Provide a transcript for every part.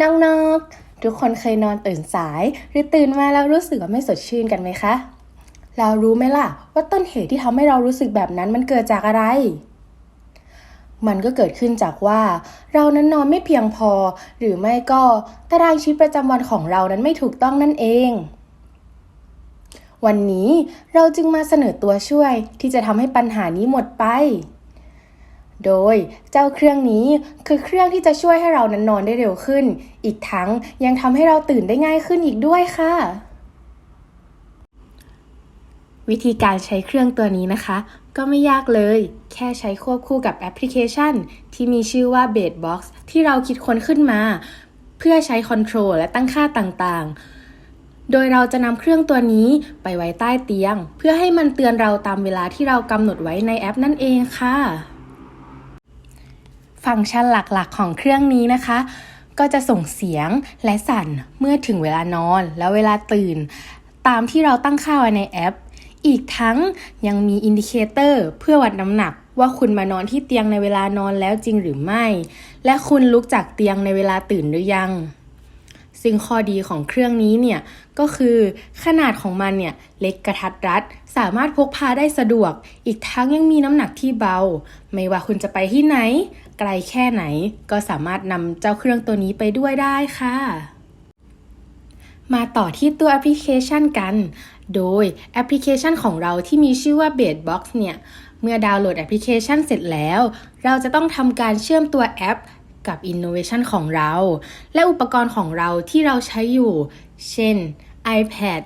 น้องๆทุกคนเคยนอนตื่นสาย หรือตื่นมาแล้วรู้สึกว่าไม่สดชื่นกันไหมคะ เรารู้ไหมล่ะ ว่าต้นเหตุที่ทำให้เรารู้สึกแบบนั้นมันเกิดจากอะไร มันก็เกิดขึ้นจากว่า เรานั้นนอนไม่เพียงพอ หรือไม่ก็ตารางชีวิตประจำวันของเรานั้นไม่ถูกต้องนั่นเอง วันนี้เราจึงมาเสนอตัวช่วยที่จะทำให้ปัญหานี้หมดไป โดยเจ้าเครื่องนี้คือเครื่องที่จะช่วยให้เรานั้นนอนได้เร็วขึ้น อีกทั้งยังทำให้เราตื่นได้ง่ายขึ้นอีกด้วยค่ะ วิธีการใช้เครื่องตัวนี้นะคะ ก็ไม่ยากเลย แค่ใช้ควบคู่กับแอปพลิเคชัน ที่มีชื่อว่า Bedbox ที่เราคิดค้นขึ้นมา เพื่อใช้คอนโทรลและตั้งค่าต่างๆโดยเราจะนำเครื่องตัวนี้ไปไว้ใต้เตียง เพื่อให้มันเตือนเราตามเวลาที่เรากำหนดไว้ในแอปนั่นเองค่ะ ฟังก์ชันหลักๆ ของเครื่องนี้นะคะ ก็จะส่งเสียงและสั่นเมื่อถึงเวลานอนและเวลาตื่น ตามที่เราตั้งค่าไว้ในแอป อีกทั้งยังมีอินดิเคเตอร์เพื่อวัดน้ำหนักว่าคุณมานอนที่เตียงในเวลานอนแล้วจริงหรือไม่ และคุณลุกจากเตียงในเวลาตื่นหรือยัง ซึ่งข้อดีของเครื่องนี้เนี่ยก็คือขนาดของมันเนี่ยเล็กกระทัดรัด สามารถพกพาได้สะดวก อีกทั้งยังมีน้ำหนักที่เบา ไม่ว่าคุณจะไปที่ไหน ไกลแค่ไหน ก็สามารถนำเจ้าเครื่องตัวนี้ไปด้วยได้ค่ะ มาต่อที่ตัวแอปพลิเคชันกัน โดยแอปพลิเคชันของเราที่มีชื่อว่า Bedbox เนี่ยเมื่อดาวน์โหลดแอปพลิเคชันเสร็จแล้ว เราจะต้องทำการเชื่อมตัวแอป กับ Innovation ของเรา และอุปกรณ์ของเราที่เราใช้อยู่ เช่น iPad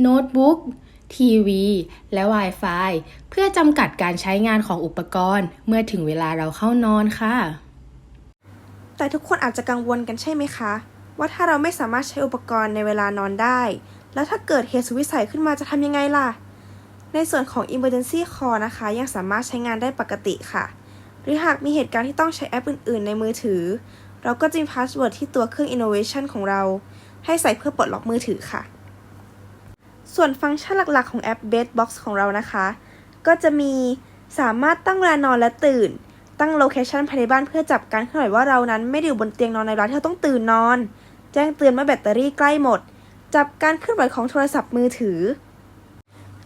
โน้ตบุ๊กทีวี และ Wi-Fi เพื่อจำกัดการใช้งานของอุปกรณ์ เมื่อถึงเวลาเราเข้านอนค่ะ แต่ทุกคนอาจจะกังวลกันใช่ไหมคะ ว่าถ้าเราไม่สามารถใช้อุปกรณ์ในเวลานอนได้ แล้วถ้าเกิดเหตุสุวิสัยขึ้นมาจะทำยังไงล่ะ ในส่วนของ Emergency Call นะคะ ยังสามารถใช้งานได้ปกติค่ะ หรือหากมีเหตุการณ์ที่ต้องใช้แอปอื่น ๆ ในมือถือ เราก็จะมีพาสเวิร์ดที่ตัวเครื่อง Innovation ของเรา ให้ใส่เพื่อปลดล็อกมือถือค่ะ ส่วนฟังก์ชันหลัก ๆ ของแอป Bedbox ของเรานะคะ ก็จะมีสามารถตั้งเวลานอนและตื่น ตั้งโลเคชันภายในบ้านเพื่อจับการเคลื่อนไหวว่าเรานั้นไม่ได้อยู่บนเตียงนอนในเวลาที่เราต้องตื่นนอน แจ้งเตือนเมื่อแบตเตอรี่ใกล้หมด จับการเคลื่อนไหวของโทรศัพท์มือถือ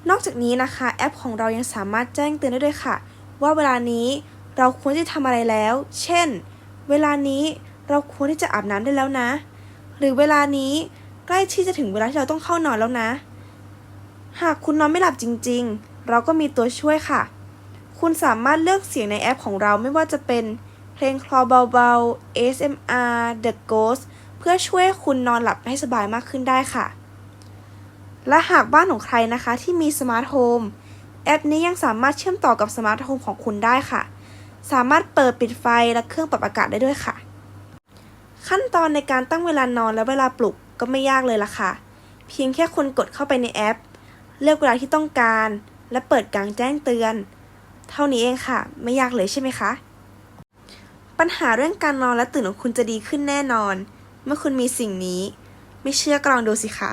นอกจากนี้นะคะแอปของเรายังสามารถแจ้งเตือนได้ด้วยค่ะ ว่าเวลานี้ เราควรที่จะทำอะไรแล้ว เช่น เวลานี้เราควรที่จะอาบน้ำได้แล้วนะ หรือเวลานี้ใกล้ที่จะถึงเวลาที่เราต้องเข้านอนแล้วนะ หากคุณนอนไม่หลับจริง ๆ เราก็มีตัวช่วยค่ะ คุณสามารถเลือกเสียงในแอปของเราไม่ว่าจะเป็นเพลงคลอเบาๆ ASMR The Ghost เพื่อช่วยคุณนอนหลับให้สบายมากขึ้นได้ค่ะ และหากบ้านของใครนะคะที่มีสมาร์ทโฮมแอปนี้ยังสามารถเชื่อมต่อกับสมาร์ทโฮมของคุณได้ค่ะ สามารถเปิดปิดไฟและเครื่องปรับอากาศได้ด้วยค่ะ ขั้นตอนในการตั้งเวลานอนและเวลาปลุกก็ไม่ยากเลยล่ะค่ะ เพียงแค่คุณกดเข้าไปในแอป เลือกเวลาที่ต้องการ และเปิดการแจ้งเตือน เท่านี้เองค่ะ ไม่ยากเลยใช่ไหมคะ ปัญหาเรื่องการนอนและตื่นของคุณจะดีขึ้นแน่นอน เมื่อคุณมีสิ่งนี้ ไม่เชื่อก็ลองดูสิคะ